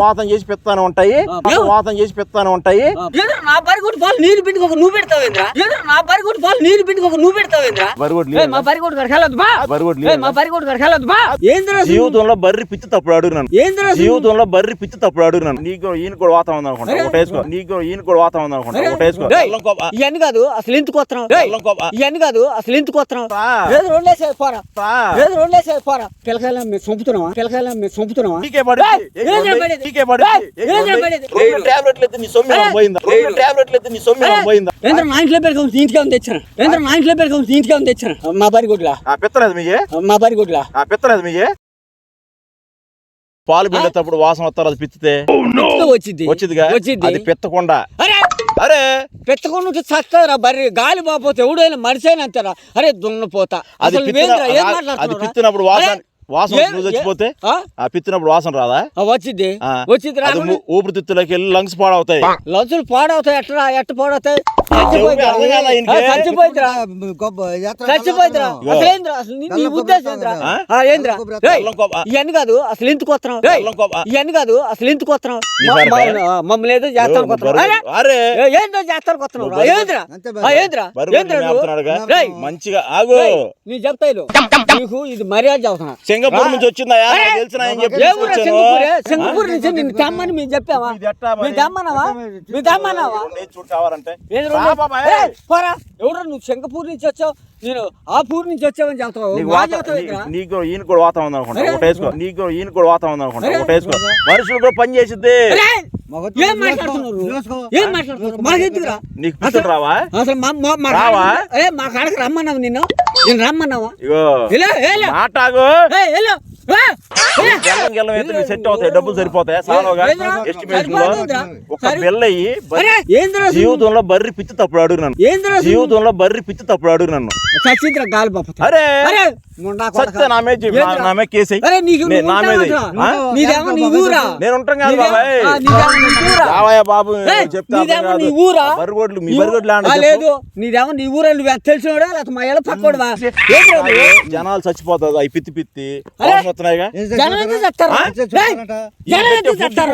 వాతం చేసి పెత్తాను ఉంటాయి. వాతం చేసి పెత్తాను ఉంటాయి. నా బరి కొట్టి పాలు నీరు పిండికి ఒక నువ్వు పెడతావేంద్రా నా బరి కొట్టి పాలు నీరు పిండికి ఒక నువ్వు పెడతావేంద్రా మా బరి కొట్టి గారికి వెళ్ళొద్దు బా. మా బా. ఏంద్రా? జీవితంలో బర్రి పిచ్చి తప్పుడు అడుగునాను ఏంద్రా అసలు? జీవితంలో బర్రి పిచ్చి తప్పుడు అడుగునాను నీకు ఈయన కూడా వాతం ఉంది అనుకుంటా ఒకటి వేసుకో. నీకు ఈయన కూడా వాతం ఉంది అనుకుంటా ఒకటి వేసుకో. డేయ్, అల్లం కోప. ఇవన్నీ కాదు అసలు ఎందుకు వస్తున్నావు. ఇవన్నీ కాదు అసలు ఎందుకు వస్తున్నావు రా. ఏదో రెండేసే పోరా. రా. ఏదో రెండేసే పోరా. పిల్లకాయల మేము చంపుతున్నావా పిల్లకాయల మేము చంపుతున్నావా నీకే టాబ్లెట్లు నీ సొమ్ము పోయిందా? టాబ్లెట్లు నీ సొమ్ము పోయిందా? ఏంద్ర నా ఇంట్లో ఇంటికి ఏమైనా తెచ్చాను. ఏంద్ర నా ఇంట్లో ఇంటికి ఏమైనా తెచ్చాను. మా బరి కొట్లా. ఆ పిత్తలేదు మీయే? మా బరి కొట్లా. ఆ పిత్తలేదు మీయే? పాలు పిండేటప్పుడు వాసన వస్తారు అది పిచ్చితే వచ్చింది వచ్చిందిగా వచ్చింది అది పిత్తకుండా. అరే! ఉంటే చస్తారా బర్రి గాలి బాపోతే ఎవడైనా మనిషైనా అంటారా అరే దున్నపోతా. అది అది? పిత్తినప్పుడు వాసన వాసన నువ్వు చచ్చిపోతే ఆ? పిత్తినప్పుడు వాసన రాదా? వచ్చింది. వచ్చింది ఊ- ఊపిరితిత్తులోకి వెళ్ళి లంగ్స్ పాడవుతాయి. లంచులు పాడవుతాయి ఎట్లా ఎట్ట పాడవుతాయి? కాదా. అసలు అల్లం కోప. ఇవన్నీ కాదు అసలు. ఇవన్నీ కాదు? మా- ఆ, మమ్మల్ని ఏదో చేస్తాను ఏందో చేస్తాను బర్రె. ఏంద్రా? మంచిగా ఆగు. రేయ్, నీ చెప్తా ఇల్లు. నీకు ఇది మర్యాద చెబుతున్నా సింగపూర్ నుంచి వచ్చిందా తెలిసిన. సింగపూరే? నుంచి నిన్ను తెమ్మని మేము చెప్పావా? మేము తెమ్మన్నావా? మేము తెమ్మన్నావా? పోరా. ఎవరు నువ్వు సింగపూర్ నుంచి వచ్చావు? నేను ఆ పూర్ నుంచి వచ్చావని చెప్తావు? నీకు ఈయన కూడా వాతం ఉంది అనుకుంటా నీకు ఈయన కూడా వాతం ఉంది అనుకుంటా మనుషులు కూడా పని చేసిద్ది. ఏం చూసుకో, మాట్లాడుతున్నారు చూసుకో. ఏం మాట్లాడుతున్నారు మాకెందుకురా? నీకు పిచ్చులు రావా అసలు మా మా మా రావా? కాడకి- ఏ మా కాడకి రమ్మన్నావు నిన్ను? నేను రమ్మన్నావా? ఇగో. ఎలా ఎలా మాటాగు ఏయ్, ఎలా ఏ, ఏ. గెల్లం గెల్లం అయితే నీకు సెట్ అవుతాయి డబ్బులు సరిపోతాయి? సాలోగా లో సరిపోతుందిరా? ఒక అసలు? జీవితంలో బర్రి పిచ్చి తప్పుడు అడుగు నన్ను? జీవితంలో బర్రి పిచ్చి తప్పుడు అడుగు నన్ను చచ్చింద్రా గాలి బాప అరే. సత్య నా మీద నా- మీద కేసు నే- మీద నేను ఉంటాం కాదు బాబాయ్. రావయ్య బాబు చెప్తా నీ. ఊరా. బరిగొడ్లు మీ బరిగొడ్లు లేదు నీదేమో నీ ఊరా నువ్వు తెలిసినోడా? లేకపోతే మా పక్కోడువా? జనాలు చచ్చిపోతుంది అవి పిత్తి పిత్తి.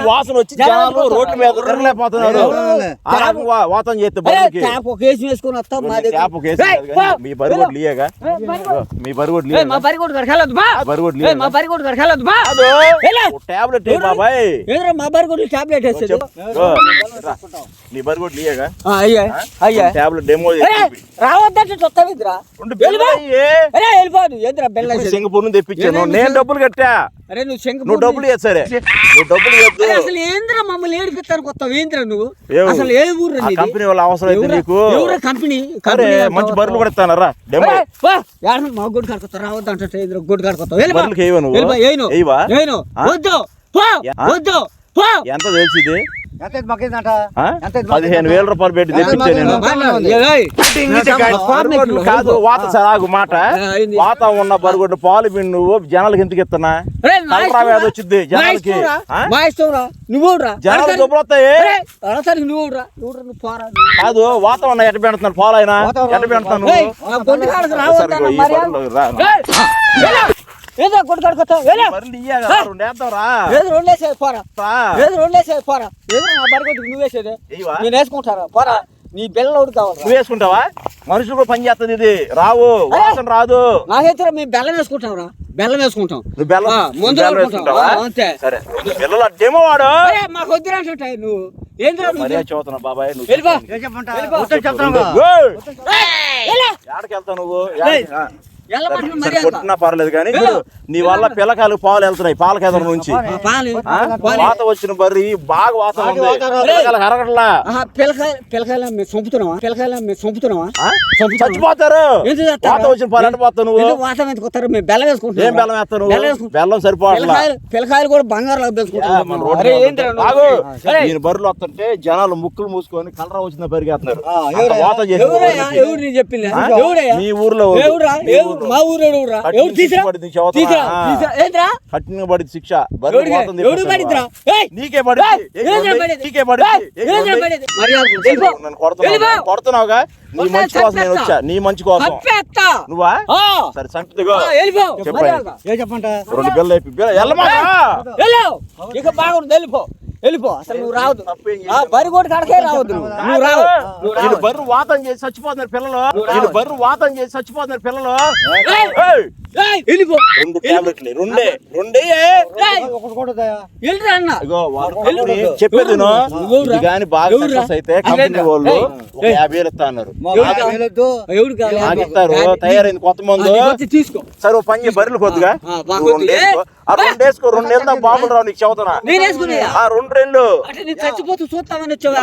వాసన వచ్చి జనం జనాలు మీద వా- వాతం చేస్తే బరువుకి. వేసుకొని వస్తావు మా బరిగొడ్లు ఇయ్యగా. మీ బరిగొడ్లు మా బా. బా. టాబ్లెట్ బాబాయ్. ఏంద్రా టాబ్లెట్ వేసేది. నీ అయ్యా అయ్యా. టాబ్లెట్ డెమో అరే రావద్దంటే చొత్తవిద్రా వెళ్ళిపో. అరే వెళ్ళిపోదు ఏంద్రా బెల్ల సింగపూర్ నుంచి తెప్పించాను. నేను డబ్బులు కట్టా. అరే నువ్వు శంకు నువ్వు డబ్బులు ఇవ్వ సరే. నువ్వు డబ్బులు ఇవ్వద్దు అసలు ఏంద్రా మమ్మల్ని ఏడిపిస్తారు కొత్త ఏంద్రా నువ్వు? అసలు ఏ ఊరు కంపెనీ వాళ్ళ అవసరం అయితే నీకు? ఎవరా కంపెనీ? మంచి బర్రెలు కూడా ఇస్తానరా డెమో. మా గుడి కాడుకొస్తా రావద్దు అంటే గుడి కాడుకొస్తావు ఏవా ఏను ఆ? వద్దు? వద్దు ఎంత తెలిసింది పదిహేను? వేల రూపాయలు పెట్టి తెప్పించా నేను. కాదు వాత సరాగు మాట. వాత ఉన్న బరుగొడ్డు పాలు పిండి నువ్వు జనాలకి ఎందుకు ఇస్తున్నా. వ్యాధి వచ్చింది జనాలకి. నువ్వు జనాలు పోరా. కాదు వాతావరణం ఎట్ట పెడుతున్నాను పాలు అయినా ఎట్ట పెడుతున్నాను ఏదో బర్రెలు ఇయ్యగా, రెండు. ఏదో రెండేసే పోరా. ఏదో రెండేసే పోరా. ఏదో నా బరగొట్టుకు నువ్వు వేసేదే? నేను వేసుకుంటారా? పోరా. నీ బెల్లోడు కావాలి నువ్వు వేసుకుంటావా? మనుషులు కూడా పని చేస్తుంది ఇది. రావు వాసన రాదు. నాకైతే మేము బెల్లం వేసుకుంటాం. రా బెల్లం వేసుకుంటాం నువ్వు బెల్లం ముందు వేసుకుంటావా? అంతే. సరే. వాడు. మాకు నువ్వు. బాబాయ్ నువ్వు చెప్తాను. నువ్వు? కొట్టినా పర్లేదు కానీ నీ వల్ల పిల్లకాయలు పాలు వెళ్తున్నాయి పాల కేంద్రం నుంచి. వాత వచ్చిన బర్రి బాగా వాసన అరగట్లా పిల్లకాయల మేము చంపుతున్నావా? పిల్లకాయల మేము చంపుతున్నావా? చచ్చిపోతారు? వాత వచ్చిన పాలు అంటే పోతావు నువ్వు. ఎందుకు వాతం ఎందుకు కొత్తారు మేము బెల్లం వేసుకుంటాం ఏం బెల్లం వేస్తావు బెల్లం సరిపోవట్లా. పిల్లకాయలు కూడా బంగారు బర్రెలు వస్తుంటే జనాలు ముక్కులు మూసుకొని కలరా వచ్చిన? వాతం? ఎవరయ్యా? మీ ఊర్లో ఎవరురా? మీ ఎవరు? మా ఊరు ఎవడురా? కట్టిన ఎవడు తీసురా. తీసురా? ఏంద్రా కఠినంగా పడింది శిక్ష. పడిద్దిరా? ఏయ్! నీకే పడింది? నీకే పడింది. నన్ను కొడుతున్నావు. కొడుతున్నావుగా? నీ మంచి కోసం నేను. వచ్చా. నీ మంచి కోసం. నువ్వా? ఆ. సరే సంగతిగో. ఆ, వెళ్ళిపో చెప్పు. మర్యాదగా. ఏ చెప్పంట? రెండు బిల్లలు అయిపోయి బిల్ల ఎల్లమాక వెళ్ళు ఇక బాగుంది వెళ్ళిపో వెళ్ళిపో అసలు నువ్వు రావద్దు. ఆ బరి కాడకే రావద్దు నువ్వు. రావు. నువ్వు బర్రు వాతం చేసి చచ్చిపోతున్నారు పిల్లలు. బర్రు వాతం చేసి చచ్చిపోతున్నారు పిల్లలు. వెళ్ళిపో రెండు టాబ్లెట్లు రెండే రెండే. వెళ్ళిరా అన్న. చెప్పేది కానీ బాగా? సక్సెస్ అయితే కంపెనీ? వాళ్ళు. యాభై వేలు ఇస్తా అన్నారు? నాకు ఇస్తారు. తయారైంది కొత్త మందు. తీసుకో. సరే ఓ పని బర్రెలు కొద్దిగా రెండు. వేసుకో. ఆ రెండు రెండు వేలు బాంబులు రావు నీకు చెబుతున్నా? ఆ రెండు చచ్చిపోతూ చూస్తామని వచ్చావా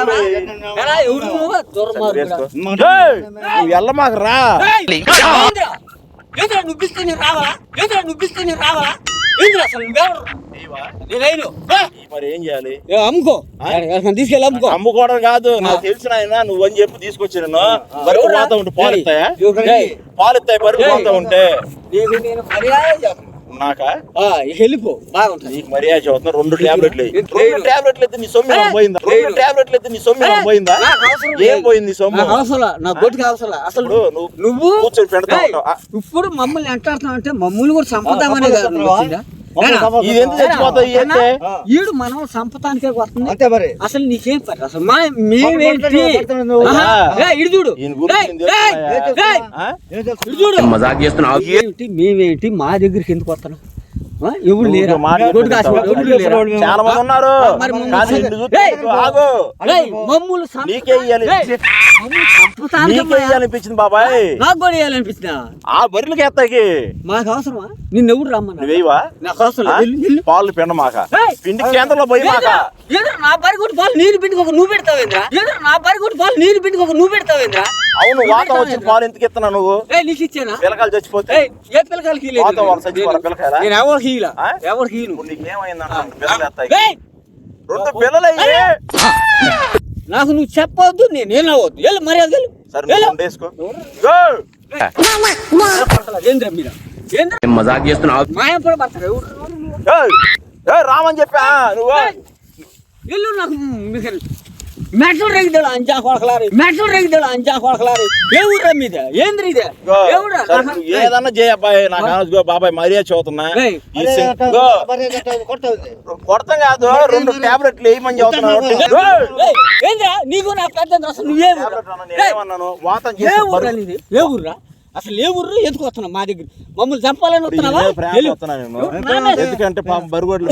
ఎల్లమాక రా. ఏంద్రా? నువ్వు పిస్తే నేను రావాలా ఏంద్రా నువ్వు పిస్తే నేను రావాలా ఏంద్రా అసలు నువ్వెవరు? నేనైను మరి ఏం చేయాలి? అమ్ముకో. తీసుకెళ్ళి అమ్ముకో. అమ్ముకోవడం కాదు నాకు తెలిసిన ఆయన నువ్వు అని చెప్పి తీసుకొచ్చి నేను బరువు? పోతా ఉంటే పాలు ఇస్తాయా? పాలు ఇస్తాయి బరువు. పోతా ఉంటే. నీకు నేను మర్యాద. నాకా వెళ్ళిపో బాగుంటుంది నీకు మర్యాద చదువుతున్నా రెండు టాబ్లెట్లు. రెండు టాబ్లెట్లు అయితే నీ సొమ్ము పోయిందా. రెండు టాబ్లెట్లు అయితే నీ సొమ్ము పోయిందా ఏం. పోయింది సొమ్ము అవసరం నా గొడ్డుకి అవసరం అసలు నువ్వు కూర్చొని పెడతా ఏయ్, ఉంటావు. ఆ. ఇప్పుడు మమ్మల్ని ఎంటాడుతున్నావు అంటే మమ్మల్ని కూడా సంపదామనే ఈడు మనం సంపదానికే వస్తుంది. అంతే మరి. అసలు నీకేం పని? అసలు మా మేమేంటి చూడు. చూడు. మజాక్ చేస్తున్నావు. ఏంటి మేమేంటి మా దగ్గరికి ఎందుకు వస్తున్నావు? ఆ? ఎవరు లేరా? చాలా మంది ఉన్నారు. ఇయ్యాలనిపించింది బాబాయ్. నాకు కూడా ఆ ఎత్తాకి మాకు అవసరమా? నిన్ను ఎవరు రమ్మన్నా నాకు అవసరం. పాలు పిండ మాక! పిండి కేంద్రంలో పోయి మాక. ఏంద్రా? ఏంద్రా నా బరి కొట్టి పాలు నీరు పిండుకోక నువ్వు పెడతావేంద్రా? ఏంద్రా నా బరి కొట్టి పాలు నీరు పిండుకోక నువ్వు పెడతావేంద్రా? అవును వాత వచ్చిన పాలు ఎందుకు ఇస్తున్నా నువ్వు? ఏ నీకు ఇచ్చానా? పిల్లకాయలు చచ్చిపోతే? ఏయ్, ఏ పిల్లకాయలకి ఇయ్యలేదు వాత వాళ్ళు చచ్చిపోరా నేను. పిల్లకాయలా? నీకేమైందంట పిల్లలు ఎత్తాయి. ఏయ్, రెండు పిల్లలు అయ్యి! నాకు నువ్వు చెప్పవద్దు నేను ఏం అవ్వద్దు వెళ్ళు మర్యాద వెళ్ళు. మజాక్ చేస్తున్నావు? మాయం కూడా పడతారు? ఎవరు? ఏయ్! ఏయ్, రామని చెప్పా నువ్వు. వెళ్ళు నాకు మీకు మెట్రో రేగిదాడు అంజా కొడకలారి మెట్రో రేగిదాడు అంజా కొడకలారి ఏ ఊరా మీద ఏంద్రి ఇదే గో. ఏ ఊరా? సరే, నువ్వు ఏదన్నా చేయ అబ్బాయి నాకు. గో, బాబాయ్ మర్యాద చదువుతున్నా. కొడతాం కాదు రెండు టాబ్లెట్లు వేయమని! ఏయ్, ఏంద్రా నీకు నా పెద్ద అసలు నువ్వే వాతం ఏ చేసి ఊరా నీది? ఏ ఊర్రా అసలు ఏ ఊర్రు ఎందుకు వస్తున్నావు? మా దగ్గర. మమ్మల్ని చంపాలని వస్తున్నావా? ఎందుకంటే పాపం బరుగోడ్లు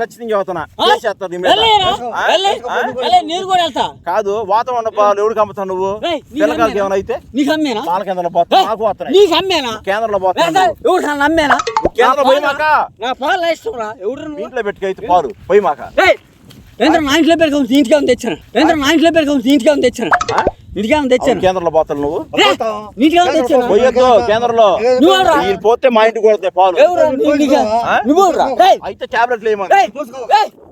ఖచ్చితంగా నేను కూడా వెళ్తా. కాదు వాతం ఉన్న పాలు ఎవడు కమ్ముతావు నువ్వు పిల్లకాయలకి? ఏమైనా అయితే? నీకు అమ్మేనా? పాల కేంద్రంలో పోతా నాకు అమ్మేనా? కేంద్రంలో పోతా ఎవడు నన్ను అమ్మేనా? కేంద్రంలో పోయి మాక? నా పాలు ఇష్టం రా. ఎవడు నువ్వు? ఇంట్లో పెట్టుకైతే పాలు. పోయి మాక? ఏయ్, ఏంద్ర నా ఇంట్లో పెట్టుకోవచ్చు ఇంటికి తెచ్చాను ఏంద్ర నా ఇంట్లో పెట్టుకోవచ్చు ఇంటికి ఏమైనా తెచ్చాను అవును, తెచ్చాను. కేంద్రంలో పోతాను నువ్వు? ఏమైనా తెచ్చాను. పోయొద్దు కేంద్రంలో నువ్వు పోతే మా ఇంటికి కొడతాయి పాలు. నువ్వు అయితే టాబ్లెట్లు వేయమని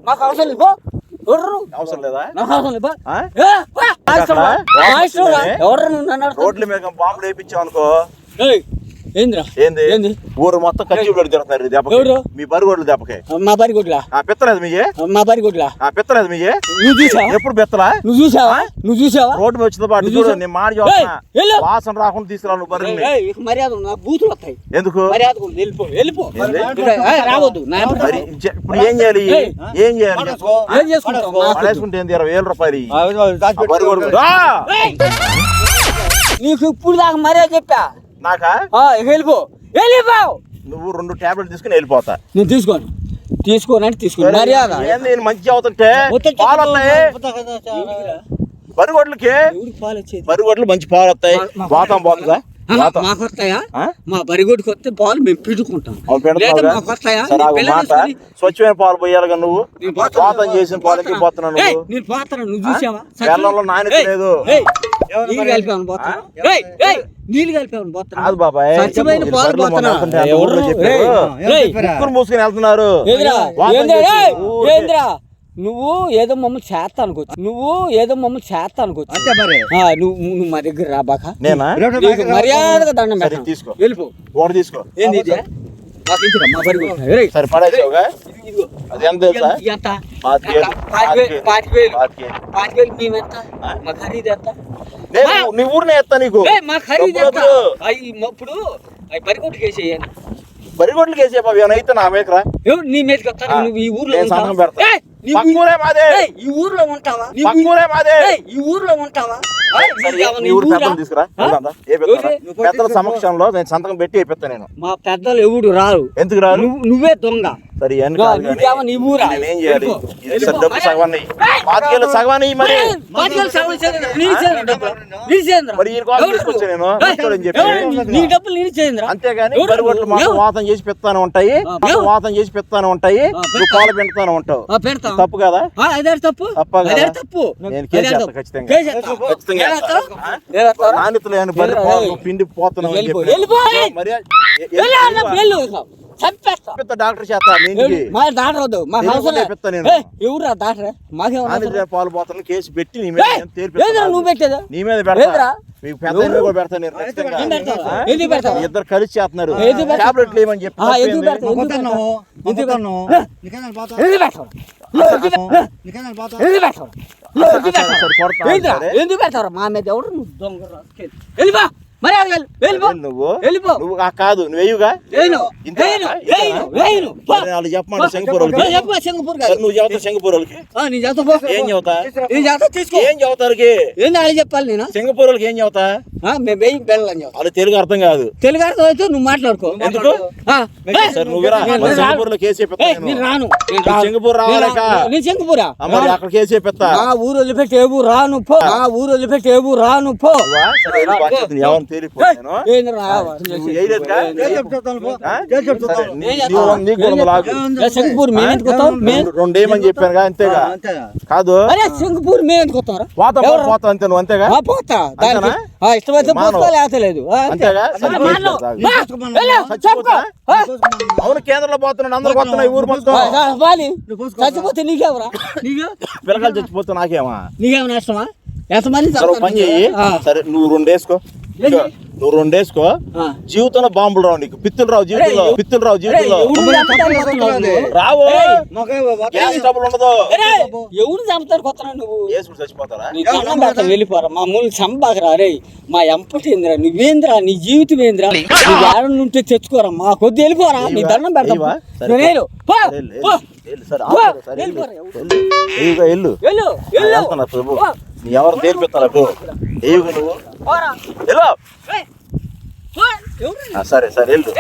మాకు. అవసరం లేదు? అవసరం లేదా? నాకు అవసరం లేదు? రోడ్ల మీద బాంబులు వేయించావు అనుకో. ఏంది? ఏంది? ఊరు మొత్తం ఈ దెబ్బకి. ఎవరు? మీ బరుగోడ్లు దెబ్బకి. మా బరి కొట్లా ఆ పిత్తలేదు మీయే? మా బరి కొట్లా ఆ పిత్తలేదు మీయే? నువ్వు చూసావా? ఎప్పుడు పిత్తలా? నువ్వు చూసావా? నువ్వు చూసావా? రోడ్డు మీద వచ్చిన పాటు చూడు? నేను మాట. వాసన రాకుండా తీసుకురా నువ్వు బర్రెల్ని మర్యాద బూతులు వస్తాయి. ఎందుకు? మర్యాద. వెళ్ళిపో వెళ్ళిపో. రావద్దు. ఇప్పుడు ఏం చేయాలి. ఏం చేయాలి? ఏం చేసుకుంటావు? ఏంది? ఇరవై వేల రూపాయలు ఇయ్యి. ఆ, ఇదిగో, ఆ దాచిపెట్టు. బరుగోడు రా! ఏయ్! నీకు ఇప్పుడు దాకా మర్యాద చెప్పా? నాకా? వెళ్ళిపో. వెళ్ళిపో! నువ్వు రెండు టాబ్లెట్ తీసుకుని వెళ్ళిపోతా. నేను తీసుకోను. తీసుకోనంటే తీసుకోను. మర్యాద. నేను మంచి అవుతుంటే? పాలు వస్తాయి? బరుగొడ్లకి బరుగొడ్లు మంచి పాలు వస్తాయి. వాతం పోతుందా మాకు వస్తాయా? మా బరిగొడ్డుకి వస్తే పాలు మేము పిండుకుంటాం స్వచ్ఛమైన పాలు పోయాలిగా నువ్వు. వాతం చేసిన పాలకి పోతున్నావు నువ్వు. నేను పోతాను. నువ్వు చూసావా? నాణ్యత లేదు. నీళ్ళు కలిపామని పోతాను ఏయ్, ఏయ్, నీళ్ళు కలిపామని పోతాను కాదు బాబాయ్ స్వచ్ఛమైన పాలు పోతున్నా. ముక్కులు మూసుకుని వెళ్తున్నారు నువ్వు ఏదో మమ్మల్ని చేస్తా అనుకోవచ్చు నువ్వు ఏదో మమ్మల్ని చేస్తా అనుకోవచ్చు అంతే మరి. ఆ, నువ్వు నువ్వు మా దగ్గర నేనా? రేపు నీకు మర్యాదగా దండం తీసుకో. వెళ్ళిపో. ఒకటి తీసుకో. ఏంది మా మేమెంత? ఖరీదు ఎంత? నీ ఊరినే ఎత్తా నీకు. మా ఖరీదు ఇప్పుడు అవి బరికొట్టుకు వేసేయాలి. వేసే బాబు ఏమైనా అయితే నా మీదకి రా ఎవరు నీ ఆ, నువ్వు ఈ ఊర్లో? సంతకం పెడతా. మాదే. ఈ ఊర్లో ఉంటావా? ఊరే మాదే. ఈ ఊర్లో ఉంటావా? పెద్దలు సమక్షంలో నేను సంతకం పెట్టి నేను. మా పెద్దలు ఎవడు రారు. ఎందుకు నువ్వు నువ్వే దొంగ. సరే ఎన్ని నా, కాదు కానీ నీకేమో నీ ఊరా? నేనేం చేయాలి వెళ్ళిపో. ఇది సరే డబ్బు సగవాన్ని పాతికేళ్ళు మరి. మరి ఈయన కోసం? తీసుకొచ్చా నేను చెప్పి? నీ- డబ్బులు నేను. అంతేగాని? వాతం చేసి పెడతానే ఉంటాయి? వాతం చేసి పెడతానే ఉంటాయి నువ్వు. పాలు పెడతానే ఉంటావు తప్పు కదా అదే తప్పు తప్ప కదా? నేను కేసు. ఖచ్చితంగా. నాణ్యత లేని బరి. పిండి పోతున్నావు అని వెళ్ళిపో, చెప్పి చంపేస్తా. పెద్ద డాక్టర్ చేస్తా మా డాక్టర్ వద్దు. మా అవసరం ఎవరురా డాక్టర్? మాకేమన్నా పాలు పోతున్న కేసు పెట్టి నీ మీద. నువ్వు పెట్టేదా? నీ మీద పెడతా? మీకు పెద్ద కూడా? ఇద్దరు కలిసి చేస్తున్నారు? టాబ్లెట్లు ఏమని చెప్పి ఎందుకు మా మీద ఎవరు నువ్వు దొంగ మరి అది వెళ్ళు. వెళ్ళిపో. వెళ్ళు నువ్వు వెళ్ళిపో కాదు వేయుగా? వాళ్ళు చెప్పమంటే వాళ్ళకి. చెప్పు వాళ్ళకి? ఏం తీసుకో. ఏంది వాళ్ళు చెప్పాలి నేను? సింగపూర్ వాళ్ళకి ఏం మేము పిల్లలని వాళ్ళు తెలుగు అర్థం కాదు. తెలుగు అర్థం అయితే నువ్వు మాట్లాడుకో. ఎందుకు? సరే నువ్వు రాను. సింగపూర్లో కేసు. రాను. రావాలక నేను అక్కడ కేసు చెప్పిస్తా. ఆ ఊరు వదిలిపెట్టి ఏ ఊరు రాను పో. ఆ. ఊరు వదిలిపెట్టి ఏ ఊరు రాను పో? సరే, వెళ్ళి పక్కన ఎవరిని తేలిపో నేను. ఏంది రా నువ్వు వేయలేదుగా? ఏం చెప్తాను పో ఆ? ఏం చెప్తాను సరే, నీ- నీవు- నీకు కూడా ఏం లాగు. ఏ, సింగపూర్ మేము ఎందుకు వస్తాం మేము రెండు- రెండేమని చెప్పానుగా అంతేగా కాదు సింగపూర్ మేము ఎందుకు పోతా? పోతా అంతే నువ్వు అంతేగా ఇష్టమైతే. అంతేగా అవును కేంద్రంలో పోతున్నాడు అందరు పోతున్నాయి ఊరు మొత్తం ఆ, దా, వాలి. చచ్చిపోతే నీకేమరా నీకు పిల్లకాయలు చచ్చిపోతే నాకేమా నీకేమైనా నష్టమా ఎంతమంది సరే పని చెయ్యి. సరే నువ్వు రెండు వేసుకో నువ్వు రెండు వేసుకో ఆ. జీవితంలో బాంబులు రావు నీకు. పిత్తులు రావు జీవితంలో. పిత్తులు రావు జీవితంలో? రావు. ఉండదు? ఎవడు చంపుతారు కొత్తనావు నువ్వు? చచ్చిపోతారా వెళ్ళిపోరా. మా మూలు చంపాకరా. రే మా ఎంపటేంద్రా నువ్వేంద్రా? నీ జీవితం ఏంద్రా? నువ్వు నుంటే తెచ్చుకోరా. మా కొద్ది వెళ్ళిపోరా. నీ దండం పెడతా. వెళ్ళు వెళ్తున్నా ప్రభు. నీ ఎవరు తీర్పిస్తారా ప్రభు? ఏయుగా నువ్వు? సరే సరే వెళ్ళు.